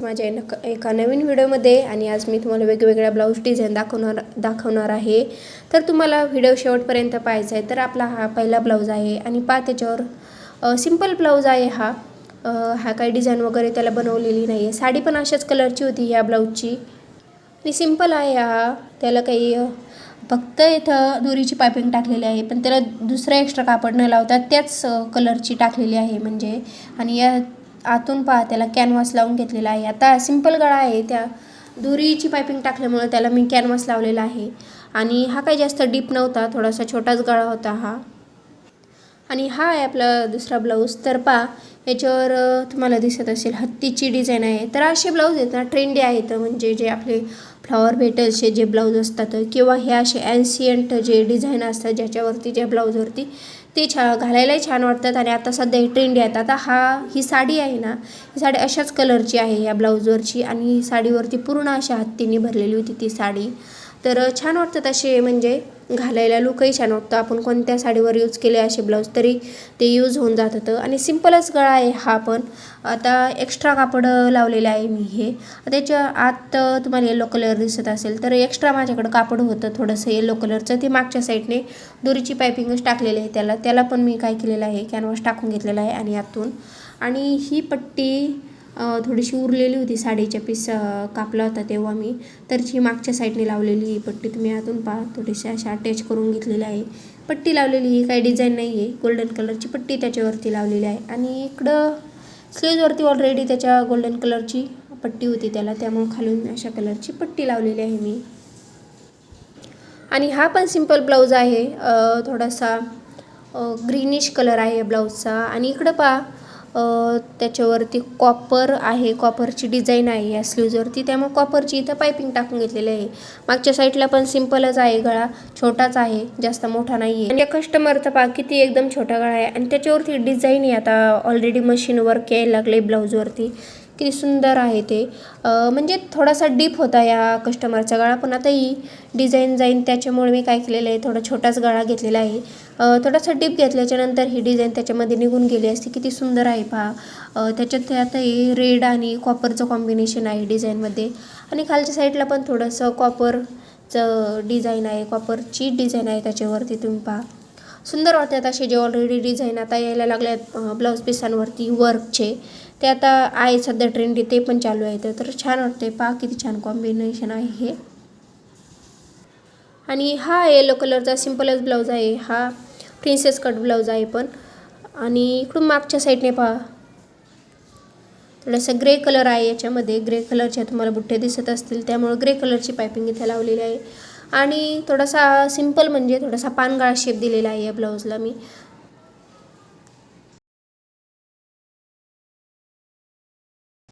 माझ्या एका एका नवीन व्हिडिओमध्ये आणि आज मी तुम्हाला वेगवेगळ्या ब्लाऊज डिझाईन दाखवणार दाखवणार आहे. तर तुम्हाला व्हिडिओ शेवटपर्यंत पाहायचा आहे. तर आपला हा पहिला ब्लाऊज आहे आणि पा त्याच्यावर सिंपल ब्लाऊज आहे हा. हा काही डिझाईन वगैरे त्याला बनवलेली नाही आहे. साडी पण अशाच कलरची होती ह्या ब्लाऊजची. आणि सिंपल आहे हा. त्याला काही फक्त इथं दोरीची पायपिंग टाकलेली आहे पण त्याला दुसरा एक्स्ट्रा कापड न लावता त्याच कलरची टाकलेली आहे म्हणजे. आणि या आतून पहा त्याला कॅनव्हास लावून घेतलेला आहे. आता सिंपल गळा आहे त्या दुरीची पायपिंग टाकल्यामुळे त्याला मी कॅनव्हास लावलेला आहे. आणि हा काही जास्त डीप नव्हता थोडासा छोटाच गळा होता हा. आणि हा आहे आपला दुसरा ब्लाऊज तर पा याच्यावर तुम्हाला दिसत असेल हत्तीची डिझाईन आहे. तर असे ब्लाऊज आहेत ना ट्रेंडी आहेत. म्हणजे जे आपले फ्लॉवर भेटल्सचे जे ब्लाऊज असतात किंवा हे असे ॲन्सियंट जे डिझाईन असतात ज्याच्यावरती ज्या ब्लाऊजवरती ते छा घालायलाही छान वाटतात आणि आता सध्या ट्रेंड ट्रेंडी आहेत आता हा ही साडी आहे ना ही साडी अशाच कलरची आहे या ब्लाऊजवरची आणि साडीवरती पूर्ण अशा हत्तीने भरलेली होती ती साडी. तर छान वाटतात असे म्हणजे घालायला लुकही छान वाटतं. आपण कोणत्या साडीवर यूज केले असे ब्लाऊज तरी ते यूज होऊन जात होतं आणि सिम्पलच गळा आहे हा पण. आता एक्स्ट्रा कापड लावलेलं आहे मी हे. त्याच्या आत तुम्हाला येलो कलर दिसत असेल तर एक्स्ट्रा माझ्याकडं कापड होतं थोडंसं येलो कलरचं ते मागच्या साईडने दोरीची पायपिंगच टाकलेली आहे त्याला. त्याला पण मी काय केलेलं आहे कॅनव्हास टाकून घेतलेला आहे आणि आतून. आणि ही पट्टी थोडीशी उरलेली होती साडीच्या पीस कापला होता तेव्हा मी. तर ही मागच्या साईडने लावलेली ही पट्टी तुम्ही आतून पहा. थोडीशी अशा अटॅच करून घेतलेली आहे. पट्टी लावलेली ही काही डिझाईन नाही आहे गोल्डन कलरची पट्टी त्याच्यावरती लावलेली आहे. आणि इकडं स्लेजवरती ऑलरेडी त्याच्या गोल्डन कलरची पट्टी होती त्याला. त्यामुळे खालून अशा कलरची पट्टी लावलेली आहे मी. आणि हा पण सिंपल ब्लाऊज आहे. थोडासा ग्रीनिश कलर आहे ब्लाऊजचा आणि इकडं पहा. त्याच्यावरती कॉपर आहे कॉपरची डिझाईन आहे या स्लीव्जवरती त्यामुळे कॉपरची इथं पायपिंग टाकून घेतलेली आहे. मागच्या साईडला पण सिम्पलच आहे गळा. छोटाच आहे जास्त मोठा नाही आहे आणि या कस्टमरचा पा किती एकदम छोटा गळा आहे. आणि त्याच्यावरती डिझाईन आहे आता. ऑलरेडी मशीन वर्क यायला लागले ब्लाऊजवरती किती सुंदर आहे ते. म्हणजे थोडासा डीप होता या कस्टमरचा गळा पण आता ही डिझाईन जाईन त्याच्यामुळे मी काय केलेलं आहे थोडा छोटाच गळा घेतलेला आहे. थोडासा डीप घेतल्याच्यानंतर ही डिझाईन त्याच्यामध्ये निघून गेली असते. किती सुंदर आहे पहा. त्याच्यात ते आता हे रेड आणि कॉपरचं कॉम्बिनेशन आहे डिझाईनमध्ये. आणि खालच्या साईडला पण थोडंसं कॉपरचं डिझाईन आहे कॉपरची डिझाईन आहे त्याच्यावरती तुम्ही पहा. सुंदर वाटतात असे जे ऑलरेडी डिझाईन आता यायला लागल्यात ब्लाऊज पिसांवरती वर्कचे ते आता आहे सध्या ट्रेंडी ते पण चालू आहे. तर छान वाटते पहा किती छान कॉम्बिनेशन आहे हे. आणि हा येलो कलरचा सिम्पलच ब्लाऊज आहे. हा प्रिन्सेस कट ब्लाऊज आहे पण. आणि इकडून मागच्या साईडने पहा. थोडंसं ग्रे कलर आहे याच्यामध्ये. ग्रे कलरच्या तुम्हाला बुट्टे दिसत असतील. त्यामुळं ग्रे कलरची पायपिंग इथे लावलेली आहे. आणि थोडासा सिंपल म्हणजे थोडासा पानगळा शेप दिलेला आहे या ब्लाऊजला मी.